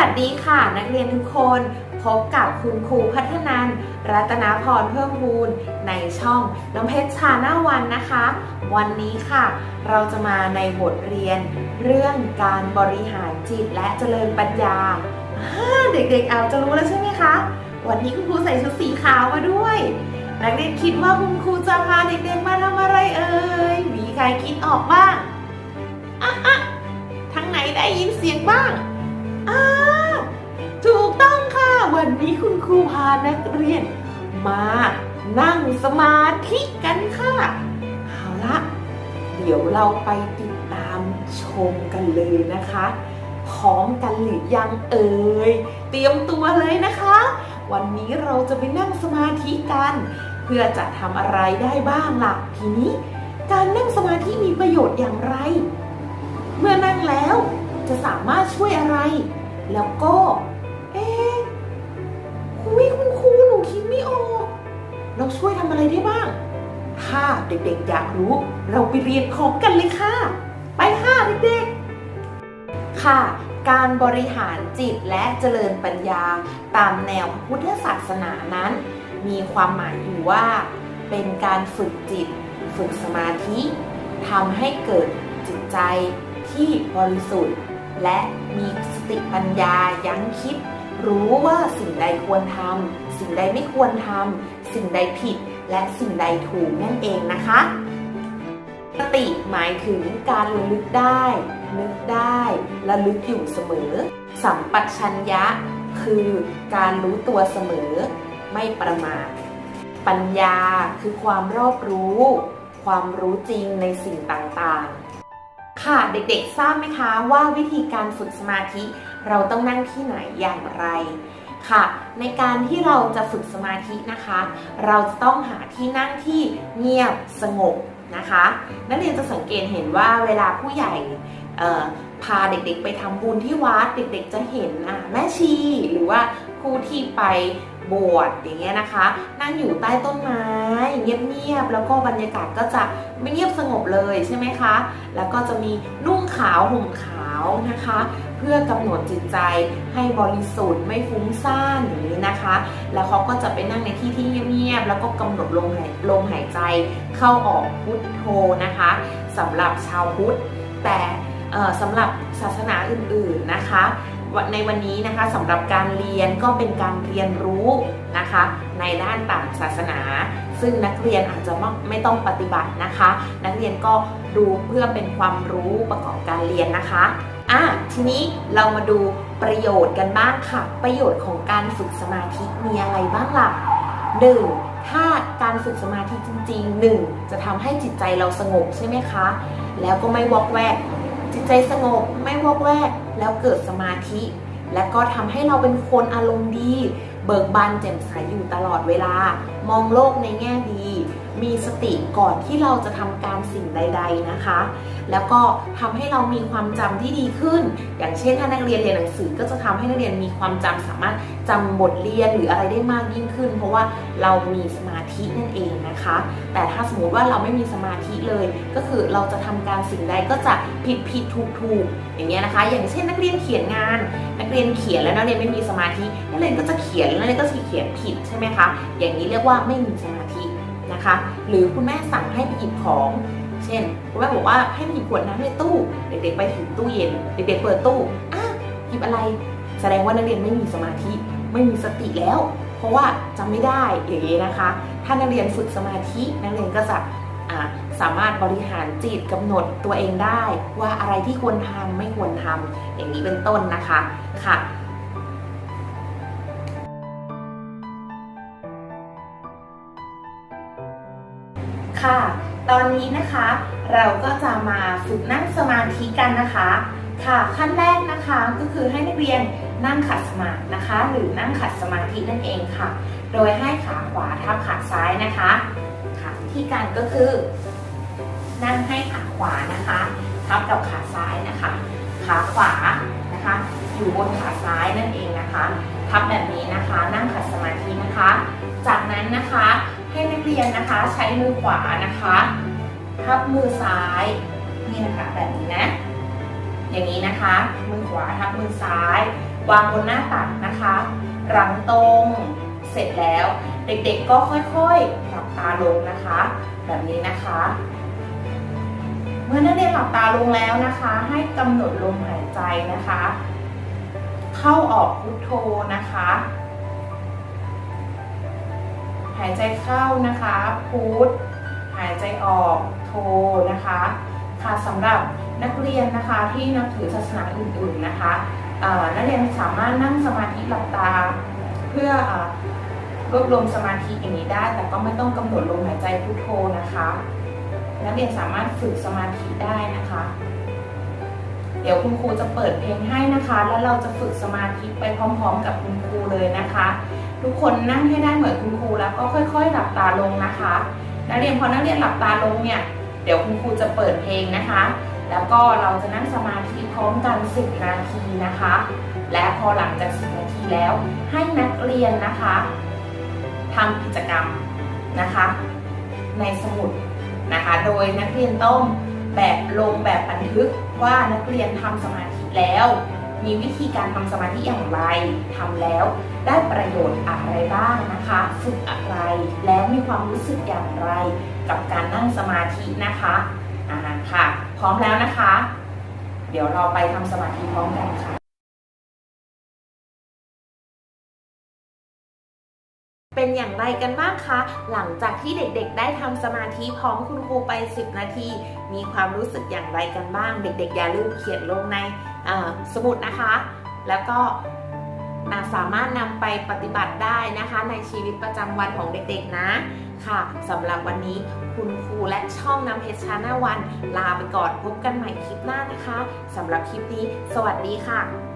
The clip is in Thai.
วัสดีค่ะ นักเรียนทุกคน พบกับคุณครูพัฒนันรัตนาพรเพิ่มพูนในช่องน้ำเพชรชาแนลวันนะคะ วันนี้ค่ะ เราจะมาในบทเรียน เรื่องการบริหารจิตและเจริญปัญญา เด็กๆอาจจะรู้แล้วใช่ไหมคะ วันนี้คุณครูใส่ชุดสีขาวมาด้วย นักเรียนคิดว่าคุณครูจะพาเด็กๆมาทำอะไรเอ่ยมีใครคิดออกบ้างอะอะทางไหนได้ยินเสียงบ้างอ้ นนี้คุณครูพานักเรียน มานั่งสมาธิกันค่ะ เอาละเดี๋ยวเราไปติดตามชมกันเลยนะคะ พร้อมกันหรือยังเอ่ย เตรียมตัวเลยนะคะ วันนี้เราจะไปนั่งสมาธิกัน เพื่อจะทำอะไรได้บ้างล่ะ ทีนี้การนั่งสมาธิมีประโยชน์อย่างไร เมื่อนั่งแล้วจะสามารถช่วยอะไร แล้วก็ คุยคุณครูหนูคิดไม่ออก เราช่วยทำอะไรได้บ้าง ถ้าเด็กๆอยากรู้ เราไปเรียนพร้อมกันเลยค่ะ ไปค่ะเด็กๆ ค่ะ การบริหารจิตและเจริญปัญญาตามแนวพุทธศาสนานั้น มีความหมายอยู่ว่า เป็นการฝึกจิต ฝึกสมาธิทำให้เกิดจิตใจที่บริสุทธิ์ และมีสติปัญญายั้งคิด รู้ว่าสิ่งใดควรทำสิ่งใดไม่ควรทำสิ่งใดผิดและสิ่งใดถูกนั่นเองนะคะสติหมายถึงการระลึกได้นึกได้ระลึกอยู่เสมอ สัมปชัญญะ คือการรู้ตัวเสมอ ไม่ประมาทปัญญาคือความรอบรู้ ความรู้จริงในสิ่งต่างๆ ค่ะเด็กๆทราบไหมคะว่าวิธีการฝึกสมาธิ เราต้องนั่งที่ไหนอย่างไรค่ะ ในการที่เราจะฝึกสมาธินะคะ เราจะต้องหาที่นั่งที่เงียบสงบนะคะ นักเรียนจะสังเกตเห็นว่าเวลาผู้ใหญ่พาเด็กๆ ไปทำบุญที่วัดเด็กๆ จะเห็นแม่ชีหรือว่าผู้ที่ไป บวชอย่างเงี้ยนะคะ นั่งอยู่ใต้ต้นไม้เงียบๆแล้วก็บรรยากาศก็จะไม่เงียบสงบเลยใช่ไหมคะ แล้วก็จะมีนุ่งขาวห่มขาวนะคะ เพื่อกำหนดจิตใจให้บริสุทธิ์ไม่ฟุ้งซ่านอย่างนี้นะคะ แล้วเขาก็จะไปนั่งในที่ที่เงียบๆแล้วก็กำหนดลมหายลมหายใจเข้าออกพุทโธนะคะสำหรับชาวพุทธแต่สำหรับศาสนาอื่นๆนะคะ ในวันนี้นะคะสำหรับการเรียนก็เป็นการเรียนรู้นะคะ ในด้านต่างศาสนา ซึ่งนักเรียนอาจจะไม่ต้องปฏิบัตินะคะ นักเรียนก็ดูเพื่อเป็นความรู้ประกอบการเรียนนะคะอะทีนี้เรามาดูประโยชน์กันบ้างค่ะ ประโยชน์ของการฝึกสมาธิมีอะไรบ้างล่ะหนึ่งถ้าการฝึกสมาธิจริงๆหนึ่งจะทำให้จิตใจเราสงบใช่ไหมคะ แล้วก็ไม่วอกแวก จิตใจสงบไม่วอกแวก แล้วเกิดสมาธิ และก็ทำให้เราเป็นคนอารมณ์ดี เบิกบานแจ่มใสอยู่ตลอดเวลา มองโลกในแง่ดี มีสติก่อนที่เราจะทำการสิ่งใด ๆนะคะ แล้วก็ทำให้เรามีความจำที่ดีขึ้น อย่างเช่นถ้านักเรียนเรียนหนังสือก็จะทำให้นักเรียนมีความจำสามารถ จำบทเรียนหรืออะไรได้มากยิ่งขึ้น เพราะว่าเรามีสมาธินั่นเองนะคะ แต่ถ้าสมมติว่าเราไม่มีสมาธิเลย ก็คือเราจะทำการสิ่งใดก็จะผิดผิดถูกถูกอย่างเงี้ยนะคะ อย่างเช่นนักเรียนเขียนงาน นักเรียนเขียนแล้วนักเรียนไม่มีสมาธินักเรียนก็จะเขียนแล้วนักเรียนก็จะเขียนผิดใช่ไหมคะอย่างนี้เรียกว่าไม่มีสมาธินะคะ หรือคุณแม่สั่งให้ไปหยิบของเช่นคุณแม่บอกว่าให้หยิบขวดน้ำในตู้ เด็กๆไปถึงตู้เย็น เด็กๆเปิดตู้อ้าหยิบอะไร แสดงว่านักเรียนไม่มีสมาธิ ไม่มีสติแล้ว เพราะว่าจำไม่ได้อย่างนี้นะคะ ถ้านักเรียนฝึกสมาธินักเรียนก็จะสามารถบริหารจิตกำหนดตัวเองได้ ว่าอะไรที่ควรทำไม่ควรทำอย่างนี้เป็นต้นนะคะค่ะค่ะ ตอนนี้นะคะเราก็จะมาฝึกนั่งสมาธิกันนะคะ ค่ะขั้นแรกนะคะก็คือให้นักเรียน นั่งขัดสมาธินะคะ หรือนั่งขัดสมาธินั่นเองค่ะ โดยให้ขาขวาทับขาซ้ายนะคะค่ะวิธีการก็คือ นั่งให้ขาขวานะคะ ทับกับขาซ้ายนะคะ ขาขวานะคะ อยู่บนขาซ้ายนั่นเองนะคะ ทับแบบนี้นะคะ นั่งขัดสมาธินะคะ จากนั้นนะคะให้นักเรียนนะคะใช้มือขวานะคะ ทับมือซ้ายนี่นะคะแบบนี้นะอย่างนี้นะคะ มือขวาทับมือซ้าย วางบนหน้าตักนะคะหลังตรงเสร็จแล้ว เด็กๆก็ค่อยๆหลับตาลงนะคะ แบบนี้นะคะ เมื่อนักเรียนหลับตาลงแล้วนะคะ ให้กำหนดลมหายใจนะคะ เข้าออกพุทโธนะคะ หายใจเข้านะคะพุทหายใจออกโทนะคะ ค่ะสำหรับนักเรียนนะคะที่นับถือศาสนาอื่นๆนะคะ นักเรียนสามารถนั่งสมาธิหลับตา เพื่อรวบรวมสมาธิอย่างนี้ได้ แต่ก็ไม่ต้องกำหนดลมหายใจพุทโธนะคะ นักเรียนสามารถฝึกสมาธิได้นะคะ เดี๋ยวคุณครูจะเปิดเพลงให้นะคะ แล้วเราจะฝึกสมาธิไปพร้อม ๆ กับคุณครูเลยนะคะ ทุกคนนั่งให้ได้เหมือนคุณครูแล้วก็ค่อย ๆ หลับตาลงนะคะ นักเรียนพอนักเรียนหลับตาลงเนี่ยเดี๋ยวคุณครูจะเปิดเพลงนะคะ แล้วก็เราจะนั่งสมาธิพร้อมกัน 10 นาทีนะคะ และพอหลังจาก 10 นาทีแล้วให้นักเรียนนะคะทำกิจกรรมนะคะ ในสมุดนะคะ โดยนักเรียนต้องแบบลงแบบบันทึกว่านักเรียนทำสมาธิแล้ว มีวิธีการทำสมาธิอย่างไรทำแล้วได้ประโยชน์อะไรบ้างนะคะฝึกอะไรแล้วมีความรู้สึกอย่างไร กับการนั่งสมาธินะคะ อ่าค่ะ พร้อมแล้วนะคะ เดี๋ยวเราไปทำสมาธิพร้อมกันค่ะ เป็นอย่างไรกันบ้างคะ หลังจากที่เด็กๆ ได้ทำสมาธิพร้อมคุณครูไป 10 นาที มีความรู้สึกอย่างไรกันบ้าง เด็กๆ อย่าลืมเขียนลงในสมุดนะคะ แล้วก็สามารถนำไปปฏิบัติได้นะคะในชีวิตประจำวันของเด็กๆนะ ค่ะสำหรับวันนี้คุณครูและช่องน้ำเพชรชาแนลวัน ลาไปก่อนพบกันใหม่คลิปหน้านะคะสำหรับคลิปนี้ สวัสดีค่ะ